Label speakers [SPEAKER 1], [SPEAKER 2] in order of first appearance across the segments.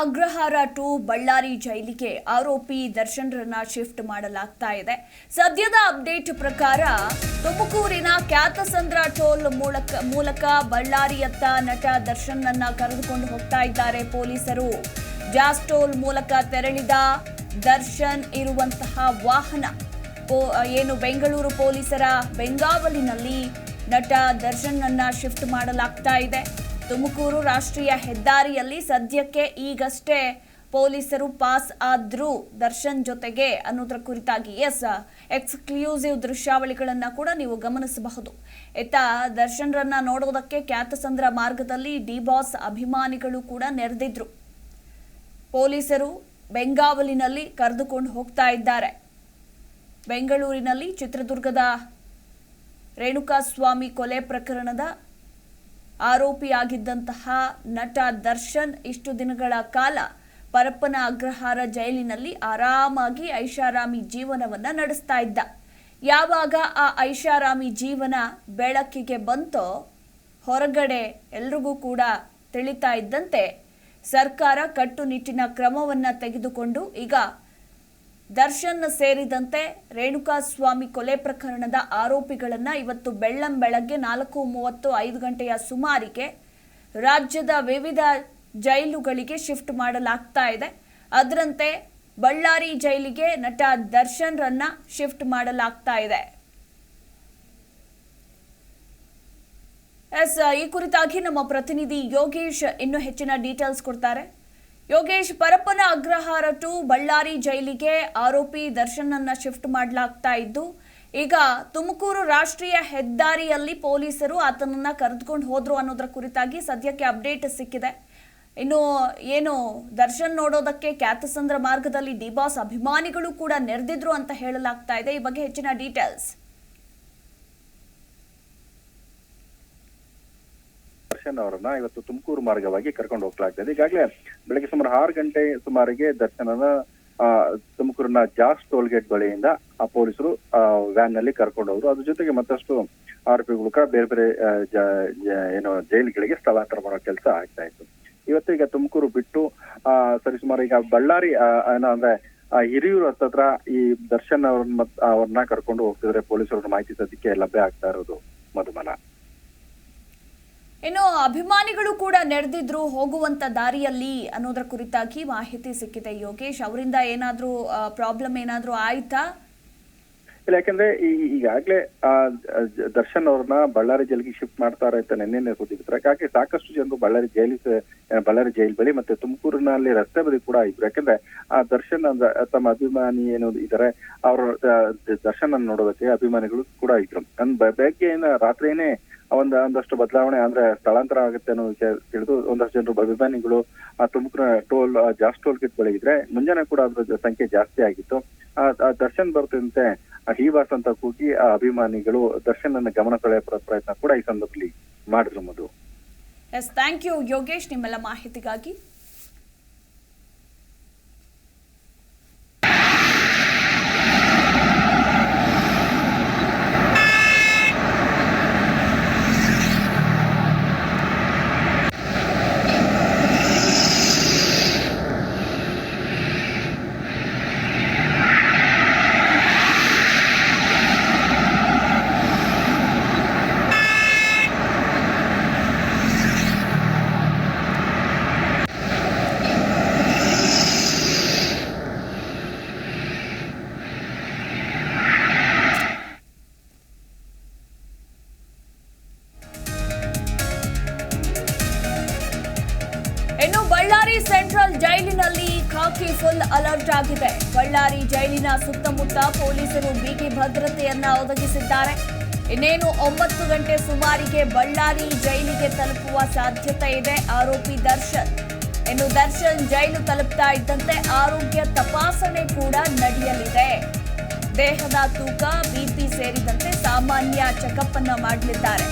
[SPEAKER 1] Agrahara to Ballari ಜೈಲಿಗೆ ಆರೋಪಿ ದರ್ಶನ್ರನ್ನ shift ಮಾಡಲಾಗ್ತಾ ಇದೆ. ಸದ್ಯದ ಅಪ್ಡೇಟ್ ಪ್ರಕಾರ ತುಮಕೂರಿನ ಖ್ಯಾತಸಂದ್ರ ಟೋಲ್ ಮೂಲಕ ಮೂಲಕ ಬಳ್ಳಾರಿಯತ್ತ ನಟ ದರ್ಶನ್ನನ್ನ ಕರೆದುಕೊಂಡು ಹೋಗ್ತಾ ಇದ್ದಾರೆ ಪೊಲೀಸರು. ಜಾಸ್ ಟೋಲ್ ಮೂಲಕ ತೆರಳಿದ ದರ್ಶನ್ ಇರುವಂತಹ ವಾಹನ ಏನು ಬೆಂಗಳೂರು ಪೊಲೀಸರ ಬೆಂಗಾವಲಿನಲ್ಲಿ ನಟ ದರ್ಶನ್ನನ್ನ ಶಿಫ್ಟ್ ಮಾಡಲಾಗ್ತಾ ಇದೆ. ತುಮಕೂರು ರಾಷ್ಟ್ರೀಯ ಹೆದ್ದಾರಿಯಲ್ಲಿ ಸದ್ಯಕ್ಕೆ ಈಗಷ್ಟೇ ಪೊಲೀಸರು ಪಾಸ್ ಆದ್ರೂ ದರ್ಶನ್ ಜೊತೆಗೆ ಅನ್ನೋದ್ರ ಕುರಿತಾಗಿ ಎಸ್, ಎಕ್ಸ್ಕ್ಲೂಸಿವ್ ದೃಶ್ಯಾವಳಿಗಳನ್ನು ಕೂಡ ನೀವು ಗಮನಿಸಬಹುದು. ಇತ್ತ ದರ್ಶನ್ರನ್ನ ನೋಡೋದಕ್ಕೆ ಖ್ಯಾತಸಂದ್ರ ಮಾರ್ಗದಲ್ಲಿ ಡಿ ಬಾಸ್ ಅಭಿಮಾನಿಗಳು ಕೂಡ ನೆರೆದಿದ್ರು. ಪೊಲೀಸರು ಬೆಂಗಾವಲಿನಲ್ಲಿ ಕರೆದುಕೊಂಡು ಹೋಗ್ತಾ ಇದ್ದಾರೆ. ಬೆಂಗಳೂರಿನಲ್ಲಿ ಚಿತ್ರದುರ್ಗದ ರೇಣುಕಾಸ್ವಾಮಿ ಕೊಲೆ ಪ್ರಕರಣದ ಆರೋಪಿಯಾಗಿದ್ದಂತಹ ನಟ ದರ್ಶನ್ ಇಷ್ಟು ದಿನಗಳ ಕಾಲ ಪರಪ್ಪನ ಅಗ್ರಹಾರ ಜೈಲಿನಲ್ಲಿ ಆರಾಮಾಗಿ ಐಷಾರಾಮಿ ಜೀವನವನ್ನ ನಡೆಸ್ತಾ ಇದ್ದ. ಯಾವಾಗ ಆ ಐಷಾರಾಮಿ ಜೀವನ ಬೆಳಕಿಗೆ ಬಂತೋ ಹೊರಗಡೆ ಎಲ್ರಿಗೂ ಕೂಡ ತಿಳಿತಾ ಇದ್ದಂತೆ ಸರ್ಕಾರ ಕಟ್ಟುನಿಟ್ಟಿನ ಕ್ರಮವನ್ನ ತೆಗೆದುಕೊಂಡು ಈಗ ದರ್ಶನ್ ಸೇರಿದಂತೆ ರೇಣುಕಾಸ್ವಾಮಿ ಕೊಲೆ ಪ್ರಕರಣದ ಆರೋಪಿಗಳನ್ನು ಇವತ್ತು ಬೆಳ್ಳಂ ಬೆಳಗ್ಗೆ ನಾಲ್ಕು ಮೂವತ್ತು ಐದು ಗಂಟೆಯ ಸುಮಾರಿಗೆ ರಾಜ್ಯದ ವಿವಿಧ ಜೈಲುಗಳಿಗೆ ಶಿಫ್ಟ್ ಮಾಡಲಾಗ್ತಾ ಇದೆ. ಅದರಂತೆ ಬಳ್ಳಾರಿ ಜೈಲಿಗೆ ನಟ ದರ್ಶನ್ರನ್ನ ಶಿಫ್ಟ್ ಮಾಡಲಾಗ್ತಾ ಇದೆ. ಎಸ್, ಈ ಕುರಿತಾಗಿ ನಮ್ಮ ಪ್ರತಿನಿಧಿ ಯೋಗೇಶ್ ಇನ್ನೂ ಹೆಚ್ಚಿನ ಡೀಟೇಲ್ಸ್ ಕೊಡ್ತಾರೆ. ಯೋಗೇಶ್, ಪರಪ್ಪನ ಅಗ್ರಹಾರ ಟು ಬಳ್ಳಾರಿ ಜೈಲಿಗೆ ಆರೋಪಿ ದರ್ಶನನ್ನ ಶಿಫ್ಟ್ ಮಾಡಲಾಗ್ತಾ ಇದ್ದು, ಈಗ ತುಮಕೂರು ರಾಷ್ಟ್ರೀಯ ಹೆದ್ದಾರಿಯಲ್ಲಿ ಪೊಲೀಸರು ಆತನನ್ನ ಕರೆದುಕೊಂಡು ಹೋದ್ರು ಅನ್ನೋದ್ರ ಕುರಿತಾಗಿ ಸದ್ಯಕ್ಕೆ ಅಪ್ಡೇಟ್ ಸಿಕ್ಕಿದೆ. ಇನ್ನು ಏನು, ದರ್ಶನ್ ನೋಡೋದಕ್ಕೆ ಖ್ಯಾತಸಂದ್ರ ಮಾರ್ಗದಲ್ಲಿ ಡಿಬಾಸ್ ಅಭಿಮಾನಿಗಳು ಕೂಡ ನೆರೆದಿದ್ರು ಅಂತ ಹೇಳಲಾಗ್ತಾ ಇದೆ. ಈ ಬಗ್ಗೆ ಹೆಚ್ಚಿನ ಡೀಟೇಲ್ಸ್
[SPEAKER 2] ದರ್ಶನ್ ಅವರನ್ನ ಇವತ್ತು ತುಮಕೂರು ಮಾರ್ಗವಾಗಿ ಕರ್ಕೊಂಡು ಹೋಗ್ಲಾಗ್ತದೆ ಈಗಾಗಲೇ ಬೆಳಗ್ಗೆ ಸುಮಾರು ಆರು ಗಂಟೆ ಸುಮಾರಿಗೆ ದರ್ಶನನ ತುಮಕೂರಿನ ಜಾಸ್ ಟೋಲ್ ಗೇಟ್ ಬಳಿಯಿಂದ ಆ ಪೊಲೀಸರು ವ್ಯಾನ್ನಲ್ಲಿ ಕರ್ಕೊಂಡು ಹೋದ್ರು. ಅದ್ರ ಜೊತೆಗೆ ಮತ್ತಷ್ಟು ಆರೋಪಿಗಳು ಕೂಡ ಬೇರೆ ಬೇರೆ ಏನು ಜೈಲುಗಳಿಗೆ ಸ್ಥಳಾಂತರ ಮಾಡೋ ಕೆಲಸ ಆಗ್ತಾ ಇತ್ತು. ಇವತ್ತು ಈಗ ತುಮಕೂರು ಬಿಟ್ಟು, ಆ ಸರಿಸುಮಾರು ಈಗ ಬಳ್ಳಾರಿ ಅಂದ್ರೆ ಹಿರಿಯೂರು ಹತ್ತತ್ರ ಈ ದರ್ಶನ್ ಅವ್ರನ್ನ ಅವ್ರನ್ನ ಕರ್ಕೊಂಡು ಹೋಗ್ತಿದ್ರೆ. ಪೊಲೀಸರ ಮಾಹಿತಿ ಸದ್ಯಕ್ಕೆ ಲಭ್ಯ ಆಗ್ತಾ ಇರೋದು ಮಧುಮನ.
[SPEAKER 1] ಇನ್ನು ಅಭಿಮಾನಿಗಳು ಕೂಡ ನೆರೆದಿದ್ರು ಹೋಗುವಂತ ದಾರಿಯಲ್ಲಿ ಅನ್ನೋದ್ರ ಕುರಿತಾಗಿ ಮಾಹಿತಿ ಸಿಕ್ಕಿದೆ. ಯೋಗೇಶ್, ಅವರಿಂದ ಏನಾದ್ರೂ ಪ್ರಾಬ್ಲಮ್ ಏನಾದ್ರೂ ಆಯ್ತಾ?
[SPEAKER 2] ಇಲ್ಲ, ಯಾಕಂದ್ರೆ ಈಗಾಗ್ಲೇ, ಆ ದರ್ಶನ್ ಅವ್ರನ್ನ ಬಳ್ಳಾರಿ ಜೈಲಿಗೆ ಶಿಫ್ಟ್ ಮಾಡ್ತಾರೆ ಅಂತ ನಿನ್ನೆ ಸುದ್ದಿ ಬಿಟ್ರೆ ಯಾಕೆ ಸಾಕಷ್ಟು ಜನರು ಬಳ್ಳಾರಿ ಜೈಲಿ ಬಳ್ಳಾರಿ ಜೈಲ್ ಬಳಿ ಮತ್ತೆ ತುಮಕೂರಿನಲ್ಲಿ ರಸ್ತೆ ಬದಿ ಕೂಡ ಇದ್ರು. ಯಾಕಂದ್ರೆ, ಆ, ದರ್ಶನ್ ತಮ್ಮ ಅಭಿಮಾನಿ ಏನು ಇದ್ದಾರೆ ಅವ್ರ ದರ್ಶನ ನೋಡೋದಕ್ಕೆ ಅಭಿಮಾನಿಗಳು ಕೂಡ ಇದ್ರು. ಬೆಳಗ್ಗೆಯಿಂದ ರಾತ್ರಿನೇ ಒಂದ್ ಒಂದಷ್ಟು ಬದಲಾವಣೆ ಅಂದ್ರೆ ಸ್ಥಳಾಂತರ ಆಗುತ್ತೆ ಅನ್ನೋ ವಿಷಯ ತಿಳಿದು ಒಂದಷ್ಟು ಜನರು ಅಭಿಮಾನಿಗಳು, ಆ ತುಮಕೂರು ಟೋಲ್ ಜಾಸ್ತಿ ಜಾಸ್ ಟೋಲ್ ಕಿಟ್ ಬಳಿ ಇದ್ರೆ ಮುಂಜಾನೆ ಕೂಡ ಅದ್ರ ಸಂಖ್ಯೆ ಜಾಸ್ತಿ ಆಗಿತ್ತು. ಆ ದರ್ಶನ್ ಬರ್ತಂತೆ ಆ ಹೀವಾಸ್ ಅಂತ ಕೂಗಿ ಆ ಅಭಿಮಾನಿಗಳು ದರ್ಶನ್ ಅನ್ನ ಗಮನ ಸೆಳೆಯ ಪ್ರಯತ್ನ ಕೂಡ ಈ ಸಂದರ್ಭದಲ್ಲಿ ಮಾಡಿದ್ರು Madhu.
[SPEAKER 1] Yes thank you Yogesh, ನಿಮ್ಮೆಲ್ಲ ಮಾಹಿತಿಗಾಗಿ. ಸುತ್ತಮುತ್ತ ಪೊಲೀಸರು ಬಿಗಿ ಭದ್ರತೆಯನ್ನ ಒದಗಿಸಿದ್ದಾರೆ. ಇನ್ನೇನು ಒಂಬತ್ತು ಗಂಟೆ ಸುಮಾರಿಗೆ ಬಳ್ಳಾರಿ ಜೈಲಿಗೆ ತಲುಪುವ ಸಾಧ್ಯತೆ ಇದೆ, ಆರೋಪಿ ದರ್ಶನ್. ಇನ್ನು ದರ್ಶನ್ ಜೈಲು ತಲುಪ್ತಾ ಇದ್ದಂತೆ ಆರೋಗ್ಯ ತಪಾಸಣೆ ಕೂಡ ನಡೆಯಲಿದೆ. ದೇಹದ ತೂಕ ಬಿಪಿ ಸೇರಿದಂತೆ ಸಾಮಾನ್ಯ ಚೆಕಪ್ ಅನ್ನ ಮಾಡಲಿದ್ದಾರೆ.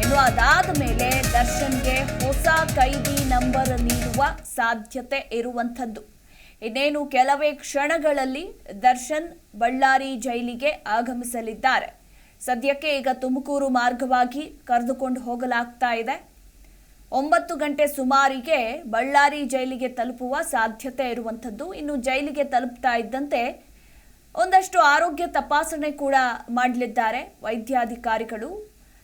[SPEAKER 1] ಇನ್ನು ಅದಾದ ಮೇಲೆ ದರ್ಶನ್ಗೆ ಹೊಸ ಕೈದಿ ನಂಬರ್ ನೀಡುವ ಸಾಧ್ಯತೆ ಇರುವಂಥದ್ದು. ಇನ್ನೇನು ಕೆಲವೇ ಕ್ಷಣಗಳಲ್ಲಿ ದರ್ಶನ್ ಬಳ್ಳಾರಿ ಜೈಲಿಗೆ ಆಗಮಿಸಲಿದ್ದಾರೆ. ಸದ್ಯಕ್ಕೆ ಈಗ ತುಮಕೂರು ಮಾರ್ಗವಾಗಿ ಕರೆದುಕೊಂಡು ಹೋಗಲಾಗ್ತಾ ಇದೆ. ಒಂಬತ್ತು ಗಂಟೆ ಸುಮಾರಿಗೆ ಬಳ್ಳಾರಿ ಜೈಲಿಗೆ ತಲುಪುವ ಸಾಧ್ಯತೆ ಇರುವಂಥದ್ದು. ಇನ್ನು ಜೈಲಿಗೆ ತಲುಪ್ತಾ ಇದ್ದಂತೆ ಒಂದಷ್ಟು ಆರೋಗ್ಯ ತಪಾಸಣೆ ಕೂಡ ಮಾಡಲಿದ್ದಾರೆ. ವೈದ್ಯಾಧಿಕಾರಿಗಳು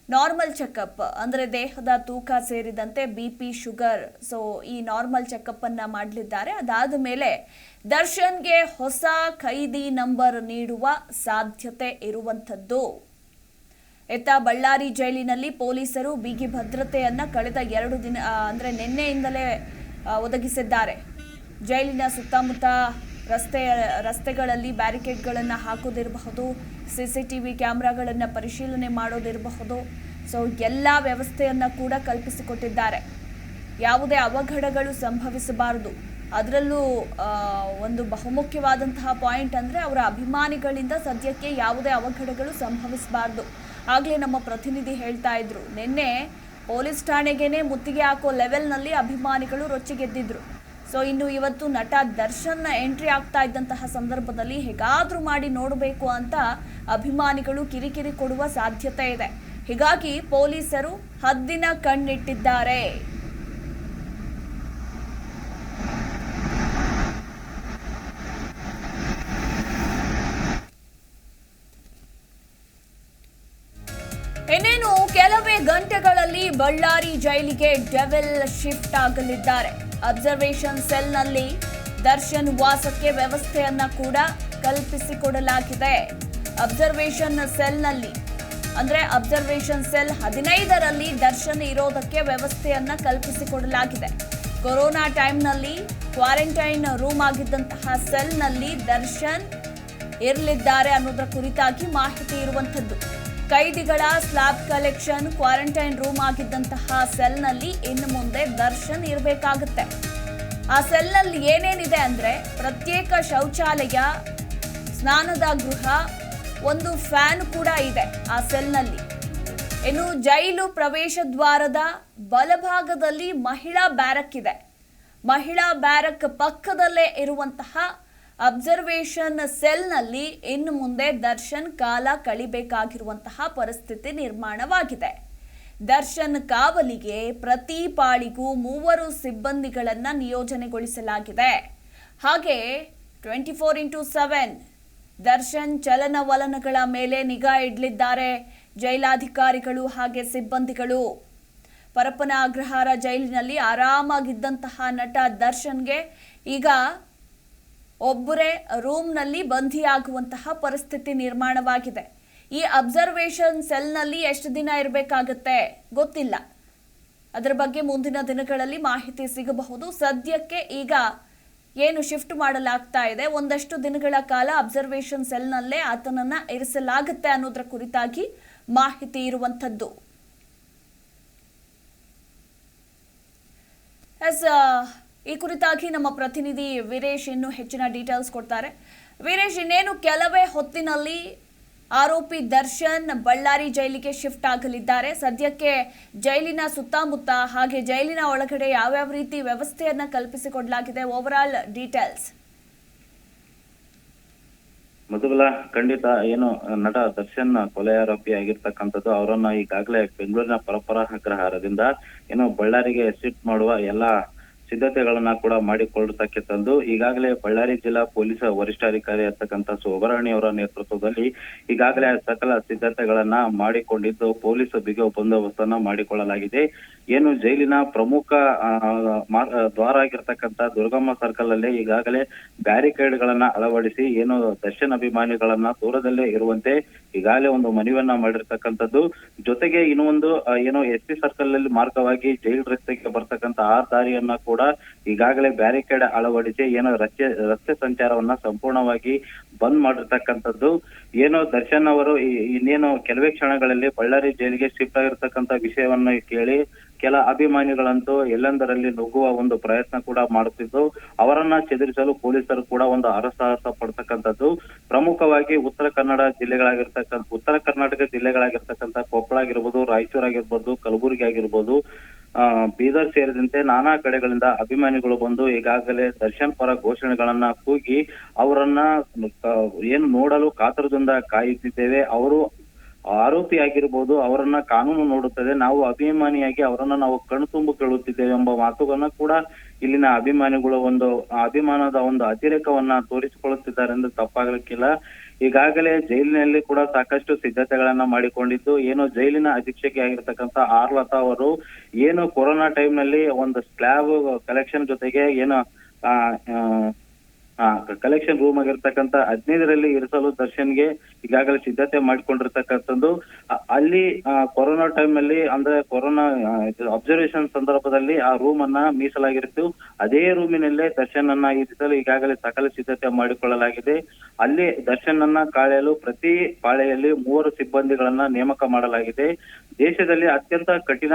[SPEAKER 1] ನಾರ್ಮಲ್ ಚೆಕಪ್ ಅಂದರೆ ದೇಹದ ತೂಕ ಸೇರಿದಂತೆ ಬಿ ಪಿ ಶುಗರ್. ಸೊ ಈ ನಾರ್ಮಲ್ ಚೆಕಪ್ಪನ್ನು ಮಾಡಲಿದ್ದಾರೆ. ಅದಾದ ಮೇಲೆ ದರ್ಶನ್ಗೆ ಹೊಸ ಖೈದಿ ನಂಬರ್ ನೀಡುವ ಸಾಧ್ಯತೆ ಇರುವಂಥದ್ದು. ಎತ್ತ ಬಳ್ಳಾರಿ ಜೈಲಿನಲ್ಲಿ ಪೊಲೀಸರು ಬಿಗಿ ಭದ್ರತೆಯನ್ನು ಕಳೆದ ಎರಡು ದಿನ ಅಂದರೆ ನಿನ್ನೆಯಿಂದಲೇ ಒದಗಿಸಿದ್ದಾರೆ. ಜೈಲಿನ ಸುತ್ತಮುತ್ತ ರಸ್ತೆ, ರಸ್ತೆಗಳಲ್ಲಿ ಬ್ಯಾರಿಕೇಡ್ಗಳನ್ನು ಹಾಕೋದಿರಬಹುದು, ಸಿ ಸಿ ಟಿ ವಿ ಕ್ಯಾಮ್ರಾಗಳನ್ನು ಪರಿಶೀಲನೆ ಮಾಡೋದಿರಬಹುದು. ಸೊ, ಎಲ್ಲ ವ್ಯವಸ್ಥೆಯನ್ನು ಕೂಡ ಕಲ್ಪಿಸಿಕೊಟ್ಟಿದ್ದಾರೆ. ಯಾವುದೇ ಅವಘಡಗಳು ಸಂಭವಿಸಬಾರದು. ಅದರಲ್ಲೂ ಒಂದು ಬಹುಮುಖ್ಯವಾದಂತಹ ಪಾಯಿಂಟ್ ಅಂದರೆ ಅವರ ಅಭಿಮಾನಿಗಳಿಂದ ಸದ್ಯಕ್ಕೆ ಯಾವುದೇ ಅವಘಡಗಳು ಸಂಭವಿಸಬಾರ್ದು. ಆಗಲೇ ನಮ್ಮ ಪ್ರತಿನಿಧಿ ಹೇಳ್ತಾ ಇದ್ರು, ನಿನ್ನೆ ಪೊಲೀಸ್ ಠಾಣೆಗೇನೆ ಮುತ್ತಿಗೆ ಹಾಕೋ ಲೆವೆಲ್ನಲ್ಲಿ ಅಭಿಮಾನಿಗಳು ರೊಚ್ಚಿಗೆದ್ದಿದ್ರು. ಸೊ ಇನ್ನು ಇವತ್ತು ನಟ ದರ್ಶನ್ ಎಂಟ್ರಿ ಆಗ್ತಾ ಇದ್ದಂತಹ ಸಂದರ್ಭದಲ್ಲಿ ಹೇಗಾದ್ರೂ ಮಾಡಿ ನೋಡಬೇಕು ಅಂತ ಅಭಿಮಾನಿಗಳು ಕಿರಿಕಿರಿ ಕೊಡುವ ಸಾಧ್ಯತೆ ಇದೆ. ಹೀಗಾಗಿ ಪೊಲೀಸರು ಹದ್ದಿನ ಕಣ್ಣಿಟ್ಟಿದ್ದಾರೆ. ಇನ್ನೇನು, ಕೆಲವೇ ಗಂಟೆಗಳಲ್ಲಿ ಬಳ್ಳಾರಿ ಜೈಲಿಗೆ ಡೆವೆಲ್ ಶಿಫ್ಟ್ ಆಗಲಿದ್ದಾರೆ. ಅಬ್ಸರ್ವೇಷನ್ ಸೆಲ್ನಲ್ಲಿ ದರ್ಶನ್ ವಾಸಕ್ಕೆ ವ್ಯವಸ್ಥೆಯನ್ನು ಕೂಡ ಕಲ್ಪಿಸಿಕೊಡಲಾಗಿದೆ. ಅಬ್ಸರ್ವೇಷನ್ ಸೆಲ್ನಲ್ಲಿ ಅಂದರೆ ಅಬ್ಸರ್ವೇಷನ್ ಸೆಲ್ ಹದಿನೈದರಲ್ಲಿ ದರ್ಶನ್ ಇರೋದಕ್ಕೆ ವ್ಯವಸ್ಥೆಯನ್ನು ಕಲ್ಪಿಸಿಕೊಡಲಾಗಿದೆ. ಕೊರೋನಾ ಟೈಮ್ನಲ್ಲಿ ಕ್ವಾರಂಟೈನ್ ರೂಮ್ ಆಗಿದ್ದಂತಹ ಸೆಲ್ನಲ್ಲಿ ದರ್ಶನ್ ಇರಲಿದ್ದಾರೆ ಅನ್ನೋದರ ಕುರಿತಾಗಿ ಮಾಹಿತಿ ಇರುವಂಥದ್ದು. ಕೈದಿಗಳ ಸ್ಲಾಬ್ ಕಲೆಕ್ಷನ್, ಕ್ವಾರಂಟೈನ್ ರೂಮ್ ಆಗಿದ್ದಂತಹ ಸೆಲ್ನಲ್ಲಿ ಇನ್ನು ಮುಂದೆ ದರ್ಶನ್ ಇರಬೇಕಾಗುತ್ತೆ. ಆ ಸೆಲ್ನಲ್ಲಿ ಏನೇನಿದೆ ಅಂದ್ರೆ ಪ್ರತ್ಯೇಕ ಶೌಚಾಲಯ, ಸ್ನಾನದ ಗೃಹ, ಒಂದು ಫ್ಯಾನ್ ಕೂಡ ಇದೆ ಆ ಸೆಲ್ನಲ್ಲಿ. ಇನ್ನು ಜೈಲು ಪ್ರವೇಶ ದ್ವಾರದ ಬಲಭಾಗದಲ್ಲಿ ಮಹಿಳಾ ಬ್ಯಾರಕ್ ಇದೆ ಮಹಿಳಾ ಬ್ಯಾರಕ್ ಪಕ್ಕದಲ್ಲೇ ಇರುವಂತಹ ಅಬ್ಸರ್ವೇಷನ್ ಸೆಲ್ನಲ್ಲಿ ಇನ್ನು ಮುಂದೆ ದರ್ಶನ್ ಕಾಲ ಕಳಿಬೇಕಾಗಿರುವಂತಹ ಪರಿಸ್ಥಿತಿ ನಿರ್ಮಾಣವಾಗಿದೆ. ದರ್ಶನ್ ಕಾವಲಿಗೆ ಪ್ರತಿ ಪಾಳಿಗೂ ಮೂವರು ಸಿಬ್ಬಂದಿಗಳನ್ನು ನಿಯೋಜನೆಗೊಳಿಸಲಾಗಿದೆ. ಹಾಗೆ twenty four into seven Darshan ಚಲನವಲನಗಳ ಮೇಲೆ ನಿಗಾ ಇಡಲಿದ್ದಾರೆ. ಜೈಲಾಧಿಕಾರಿಗಳು ಹಾಗೆ ಸಿಬ್ಬಂದಿಗಳು. ಪರಪ್ಪನ ಅಗ್ರಹಾರ ಜೈಲಿನಲ್ಲಿ ಆರಾಮಾಗಿದ್ದಂತಹ ನಟ ದರ್ಶನ್ಗೆ ಈಗ ಒಬ್ಬರೇ ರೂಮ್ನಲ್ಲಿ ಬಂಧಿಯಾಗುವಂತಹ ಪರಿಸ್ಥಿತಿ ನಿರ್ಮಾಣವಾಗಿದೆ. ಈ ಅಬ್ಸರ್ವೇಷನ್ ಸೆಲ್ನಲ್ಲಿ ಎಷ್ಟು ದಿನ ಇರಬೇಕಾಗತ್ತೆ? ಗೊತ್ತಿಲ್ಲ. ಅದರ ಬಗ್ಗೆ ಮುಂದಿನ ದಿನಗಳಲ್ಲಿ ಮಾಹಿತಿ ಸಿಗಬಹುದು. ಸದ್ಯಕ್ಕೆ ಈಗ ಏನು ಶಿಫ್ಟ್ ಮಾಡಲಾಗ್ತಾ ಇದೆ? ಒಂದಷ್ಟು ದಿನಗಳ ಕಾಲ ಅಬ್ಸರ್ವೇಷನ್ ಸೆಲ್ನಲ್ಲೇ ಆತನನ್ನ ಇರಿಸಲಾಗುತ್ತೆ ಅನ್ನೋದರ ಕುರಿತಾಗಿ ಮಾಹಿತಿ ಇರುವಂಥದ್ದು. ಎಸ್ ಈ ಕುರಿತಾಗಿ ನಮ್ಮ ಪ್ರತಿನಿಧಿ ವೀರೇಶ್ ಇನ್ನು ಹೆಚ್ಚಿನ ಡೀಟೇಲ್ಸ್ ಕೊಡ್ತಾರೆ. ವೀರೇಶ್, ಇನ್ನೇನು ಕೆಲವೇ ಹೊತ್ತಿನಲ್ಲಿ ಆರೋಪಿ ದರ್ಶನ್ ಬಳ್ಳಾರಿ ಜೈಲಿಗೆ ಶಿಫ್ಟ್ ಆಗಲಿದ್ದಾರೆ. ಸದ್ಯಕ್ಕೆ ಜೈಲಿನ ಸುತ್ತಮುತ್ತ ಹಾಗೆ ಜೈಲಿನ ಒಳಗಡೆ ಯಾವ್ಯಾವ ರೀತಿ ವ್ಯವಸ್ಥೆಯನ್ನ ಕಲ್ಪಿಸಿಕೊಡಲಾಗಿದೆ ಓವರ್ ಆಲ್ ಡೀಟೇಲ್ಸ್
[SPEAKER 3] ಮಧುಬಲ, ಖಂಡಿತ ಏನು ನಟ ದರ್ಶನ್ ಕೊಲೆ ಆರೋಪಿ ಆಗಿರ್ತಕ್ಕಂಥದ್ದು ಅವರನ್ನ ಈಗಾಗಲೇ ಬೆಂಗಳೂರಿನ ಪರಪರ ಅಗ್ರಹಾರದಿಂದ ಏನು ಬಳ್ಳಾರಿಗೆ ಶಿಫ್ಟ್ ಮಾಡುವ ಎಲ್ಲಾ ಸಿದ್ಧತೆಗಳನ್ನ ಕೂಡ ಮಾಡಿಕೊಳ್ಳತಕ್ಕಂಥದ್ದು. ಈಗಾಗಲೇ ಬಳ್ಳಾರಿ ಜಿಲ್ಲಾ ಪೊಲೀಸ್ ವರಿಷ್ಠಾಧಿಕಾರಿ ಇರ್ತಕ್ಕಂಥ ಸೋಬರಾಣಿ ಅವರ ನೇತೃತ್ವದಲ್ಲಿ ಈಗಾಗಲೇ ಸಕಲ ಸಿದ್ಧತೆಗಳನ್ನ ಮಾಡಿಕೊಂಡಿದ್ದು, ಪೊಲೀಸ್ ಬಿಗಿ ಬಂದೋಬಸ್ತನ್ನ ಮಾಡಿಕೊಳ್ಳಲಾಗಿದೆ. ಏನು ಜೈಲಿನ ಪ್ರಮುಖ ದ್ವಾರ ಆಗಿರ್ತಕ್ಕಂಥ ದುರ್ಗಮ್ಮ ಸರ್ಕಲ್ ಅಲ್ಲಿ ಈಗಾಗಲೇ ಬ್ಯಾರಿಕೇಡ್ ಗಳನ್ನ ಅಳವಡಿಸಿ, ಏನು ದರ್ಶನ್ ಅಭಿಮಾನಿಗಳನ್ನ ದೂರದಲ್ಲೇ ಇರುವಂತೆ ಈಗಾಗಲೇ ಒಂದು ಮನವಿಯನ್ನ ಮಾಡಿರ್ತಕ್ಕಂಥದ್ದು. ಜೊತೆಗೆ ಇನ್ನೊಂದು ಏನು ಎಸ್ ಪಿ ಸರ್ಕಲ್ ಅಲ್ಲಿ ಮಾರ್ಗವಾಗಿ ಜೈಲ್ ರಸ್ತೆಗೆ ಬರ್ತಕ್ಕಂಥ ಆ ದಾರಿಯನ್ನ ಕೂಡ ಈಗಾಗಲೇ ಬ್ಯಾರಿಕೇಡ್ ಅಳವಡಿಸಿ ಏನೋ ರಸ್ತೆ ರಸ್ತೆ ಸಂಚಾರವನ್ನ ಸಂಪೂರ್ಣವಾಗಿ ಬಂದ್ ಮಾಡಿರ್ತಕ್ಕಂಥದ್ದು. ಏನೋ ದರ್ಶನ್ ಅವರು ಇನ್ನೇನು ಕೆಲವೇ ಕ್ಷಣಗಳಲ್ಲಿ ಬಳ್ಳಾರಿ ಜೈಲಿಗೆ ಶಿಫ್ಟ್ ಆಗಿರ್ತಕ್ಕಂಥ ವಿಷಯವನ್ನ ಕೇಳಿ ಕೆಲ ಅಭಿಮಾನಿಗಳಂತೂ ಎಲ್ಲೆಂದರಲ್ಲಿ ನುಗ್ಗುವ ಒಂದು ಪ್ರಯತ್ನ ಕೂಡ ಮಾಡುತ್ತಿದ್ದು, ಅವರನ್ನ ಚೆದರಿಸಲು ಪೊಲೀಸರು ಕೂಡ ಒಂದು ಅರಸಾಹಸ ಪಡ್ತಕ್ಕಂಥದ್ದು. ಪ್ರಮುಖವಾಗಿ ಉತ್ತರ ಕನ್ನಡ ಜಿಲ್ಲೆಗಳಾಗಿರ್ತಕ್ಕಂಥ, ಉತ್ತರ ಕರ್ನಾಟಕ ಜಿಲ್ಲೆಗಳಾಗಿರ್ತಕ್ಕಂಥ ಕೊಪ್ಪಳ ಆಗಿರ್ಬೋದು, ರಾಯಚೂರು ಆಗಿರ್ಬೋದು, ಕಲಬುರಗಿ ಆಗಿರ್ಬೋದು ಬೀದರ್ ಸೇರಿದಂತೆ ನಾನಾ ಕಡೆಗಳಿಂದ ಅಭಿಮಾನಿಗಳು ಬಂದು ಈಗಾಗಲೇ ದರ್ಶನ್ ಪರ ಘೋಷಣೆಗಳನ್ನ ಕೂಗಿ ಅವರನ್ನ ಏನು ನೋಡಲು ಕಾತರದಿಂದ ಕಾಯುತ್ತಿದ್ದೇವೆ. ಅವರು ಆರೋಪಿ ಆಗಿರ್ಬೋದು, ಅವರನ್ನ ಕಾನೂನು ನೋಡುತ್ತದೆ. ನಾವು ಅಭಿಮಾನಿಯಾಗಿ ಅವರನ್ನ ನಾವು ಕಣ್ತುಂಬು ಕೇಳುತ್ತಿದ್ದೇವೆ ಎಂಬ ಮಾತುಗಳನ್ನ ಕೂಡ ಇಲ್ಲಿನ ಅಭಿಮಾನಿಗಳು ಒಂದು ಅಭಿಮಾನದ ಒಂದು ಅತಿರೇಕವನ್ನ ತೋರಿಸಿಕೊಳ್ಳುತ್ತಿದ್ದಾರೆ ಎಂದು ತಪ್ಪಾಗಲಿಕ್ಕಿಲ್ಲ. ಈಗಾಗಲೇ ಜೈಲಿನಲ್ಲಿ ಕೂಡ ಸಾಕಷ್ಟು ಸಿದ್ಧತೆಗಳನ್ನ ಮಾಡಿಕೊಂಡಿದ್ದು, ಏನು ಜೈಲಿನ ಅಧೀಕ್ಷಕಿ ಆಗಿರ್ತಕ್ಕಂಥ ಆರ್ಲತಾ ಅವರು ಏನು ಕೊರೋನಾ ಟೈಮ್ನಲ್ಲಿ ಒಂದು ಸ್ಲ್ಯಾಬ್ ಕಲೆಕ್ಷನ್ ಜೊತೆಗೆ ಏನು ಆ ಕಲೆಕ್ಷನ್ ರೂಮ್ ಆಗಿರ್ತಕ್ಕಂಥ ಹದಿನೈದರಲ್ಲಿ ಇರಿಸಲು ದರ್ಶನ್ಗೆ ಈಗಾಗಲೇ ಸಿದ್ಧತೆ ಮಾಡಿಕೊಂಡಿರ್ತಕ್ಕಂಥದ್ದು. ಅಲ್ಲಿ ಕೊರೋನಾ ಟೈಮ್ ಅಲ್ಲಿ ಅಂದ್ರೆ ಕೊರೋನಾ ಅಬ್ಸರ್ವೇಷನ್ ಸಂದರ್ಭದಲ್ಲಿ ಆ ರೂಮ್ ಅನ್ನ ಮೀಸಲಾಗಿತ್ತು. ಅದೇ ರೂಮಿನಲ್ಲೇ ದರ್ಶನ್ ಅನ್ನ ಇರಿಸಲು ಈಗಾಗಲೇ ಸಕಲ ಸಿದ್ಧತೆ ಮಾಡಿಕೊಳ್ಳಲಾಗಿದೆ. ಅಲ್ಲಿ ದರ್ಶನ್ ಅನ್ನ ಕಾಳೆಯಲು ಪ್ರತಿ ಪಾಳೆಯಲ್ಲಿ ಮೂವರು ಸಿಬ್ಬಂದಿಗಳನ್ನ ನೇಮಕ ಮಾಡಲಾಗಿದೆ. ದೇಶದಲ್ಲಿ ಅತ್ಯಂತ ಕಠಿಣ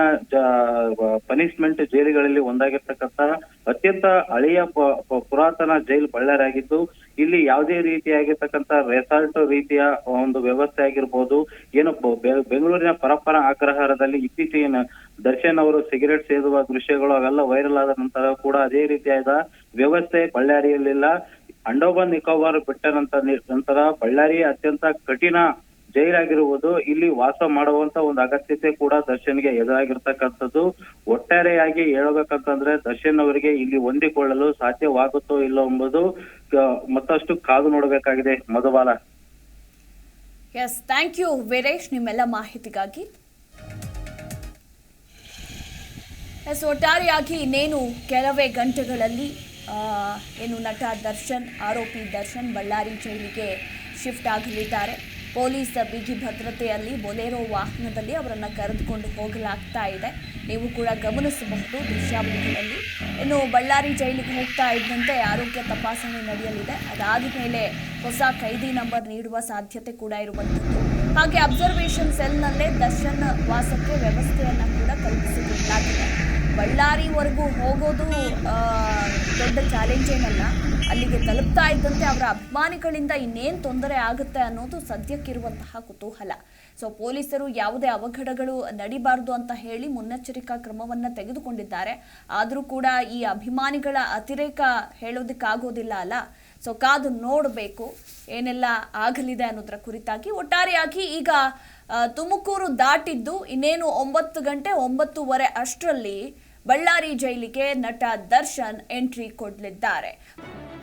[SPEAKER 3] ಪನಿಷ್ಮೆಂಟ್ ಜೈಲುಗಳಲ್ಲಿ ಒಂದಾಗಿರ್ತಕ್ಕಂತ ಅತ್ಯಂತ ಹಳೆಯ ಪುರಾತನ ಜೈಲು ಆಗಿದ್ದು, ಇಲ್ಲಿ ಯಾವುದೇ ರೀತಿಯಾಗಿರ್ತಕ್ಕಂತ ರೆಸಾರ್ಟ್ ರೀತಿಯ ಒಂದು ವ್ಯವಸ್ಥೆ ಆಗಿರ್ಬೋದು, ಏನು ಬೆಂಗಳೂರಿನ ಪರಪರ ಅಗ್ರಹಾರದಲ್ಲಿ ಇತ್ತೀಚೆಗಿನ ದರ್ಶನ್ ಅವರು ಸಿಗರೇಟ್ ಸೇದುವ ದೃಶ್ಯಗಳು ಅವೆಲ್ಲ ವೈರಲ್ ಆದ ನಂತರ ಕೂಡ ಅದೇ ರೀತಿಯಾದ ವ್ಯವಸ್ಥೆ ಬಳ್ಳಾರಿಯಲ್ಲಿಲ್ಲ. ಅಂಡೋಬನ್ ನಿಕೋಬಾರ್ ಬಿಟ್ಟ ನಂತರ ಬಳ್ಳಾರಿ ಅತ್ಯಂತ ಕಠಿಣ ಜೈಲಾಗಿರುವುದು ಇಲ್ಲಿ ವಾಸ ಮಾಡುವಂತ ಒಂದು ಅಗತ್ಯತೆ ಕೂಡ ದರ್ಶನ್ಗೆ ಎದುರಾಗಿರ್ತಕ್ಕಂಥದ್ದು. ಒಟ್ಟಾರೆಯಾಗಿ ಹೇಳಬೇಕಂತಂದ್ರೆ ದರ್ಶನ್ ಅವರಿಗೆ ಇಲ್ಲಿ ಹೊಂದಿಕೊಳ್ಳಲು ಸಾಧ್ಯವಾಗುತ್ತೋ ಇಲ್ಲೋ ಎಂಬುದು ಮತ್ತಷ್ಟು ಕಾದು ನೋಡಬೇಕಾಗಿದೆ. Madhubala.
[SPEAKER 1] Yes thank you Veeresh. ನಿಮ್ಮೆಲ್ಲ ಮಾಹಿತಿಗಾಗಿ. ಎಸ್ ಒಟ್ಟಾರೆಯಾಗಿ ಇನ್ನೇನು ಕೆಲವೇ ಗಂಟೆಗಳಲ್ಲಿ ಏನು ನಟ ದರ್ಶನ್, ಆರೋಪಿ ದರ್ಶನ್ ಬಳ್ಳಾರಿ ಜೈಲಿಗೆ ಶಿಫ್ಟ್ ಆಗಲಿದ್ದಾರೆ. ಪೊಲೀಸ್ ಬಿಗಿ ಭದ್ರತೆಯಲ್ಲಿ ಬೊಲೆರೋ ವಾಹನದಲ್ಲಿ ಅವರನ್ನು ಕರೆದುಕೊಂಡು ಹೋಗಲಾಗ್ತಾ ಇದೆ. ನೀವು ಕೂಡ ಗಮನಿಸಬಹುದು ದೃಶ್ಯಾವಳಿಗಳಲ್ಲಿ. ಇನ್ನು ಬಳ್ಳಾರಿ ಜೈಲಿಗೆ ಹೋಗ್ತಾ ಇದ್ದಂತೆ ಆರೋಗ್ಯ ತಪಾಸಣೆ ನಡೆಯಲಿದೆ. ಅದಾದ ಮೇಲೆ ಹೊಸ ಖೈದಿ ನಂಬರ್ ನೀಡುವ ಸಾಧ್ಯತೆ ಕೂಡ ಇರುವಂಥದ್ದು. ಹಾಗೆ ಅಬ್ಸರ್ವೇಷನ್ ಸೆಲ್ನಲ್ಲೇ ದರ್ಶನ್ ವಾಸಕ್ಕೆ ವ್ಯವಸ್ಥೆಯನ್ನು ಕೂಡ ಕಲ್ಪಿಸಿಕೊಡಲಾಗಿದೆ ಬಳ್ಳಾರಿವರೆಗೂ ಹೋಗೋದು ದೊಡ್ಡ ಚಾಲೆಂಜ್ ಏನಲ್ಲ. ಅಲ್ಲಿಗೆ ತಲುಪ್ತಾ ಇದ್ದಂತೆ ಅವರ ಅಭಿಮಾನಿಗಳಿಂದ ಇನ್ನೇನು ತೊಂದರೆ ಆಗುತ್ತೆ ಅನ್ನೋದು ಸದ್ಯಕ್ಕಿರುವಂತಹ ಕುತೂಹಲ. ಸೊ ಪೊಲೀಸರು ಯಾವುದೇ ಅವಘಡಗಳು ನಡಿಬಾರದು ಅಂತ ಹೇಳಿ ಮುನ್ನೆಚ್ಚರಿಕಾ ಕ್ರಮವನ್ನು ತೆಗೆದುಕೊಂಡಿದ್ದಾರೆ. ಆದರೂ ಕೂಡ ಈ ಅಭಿಮಾನಿಗಳ ಅತಿರೇಕ ಹೇಳೋದಕ್ಕಾಗೋದಿಲ್ಲ ಅಲ್ಲ? ಸೊ ಕಾದು ನೋಡಬೇಕು ಏನೆಲ್ಲ ಆಗಲಿದೆ ಅನ್ನೋದರ ಕುರಿತಾಗಿ. ಒಟ್ಟಾರೆಯಾಗಿ ಈಗ ತುಮಕೂರು ದಾಟಿದ್ದು ಇನ್ನೇನು ಒಂಬತ್ತು ಗಂಟೆ ಒಂಬತ್ತುವರೆ ಅಷ್ಟರಲ್ಲಿ ಬಳ್ಳಾರಿ ಜೈಲಿಗೆ ನಟ ದರ್ಶನ್ ಎಂಟ್ರಿ ಕೊಡಲಿದ್ದಾರೆ.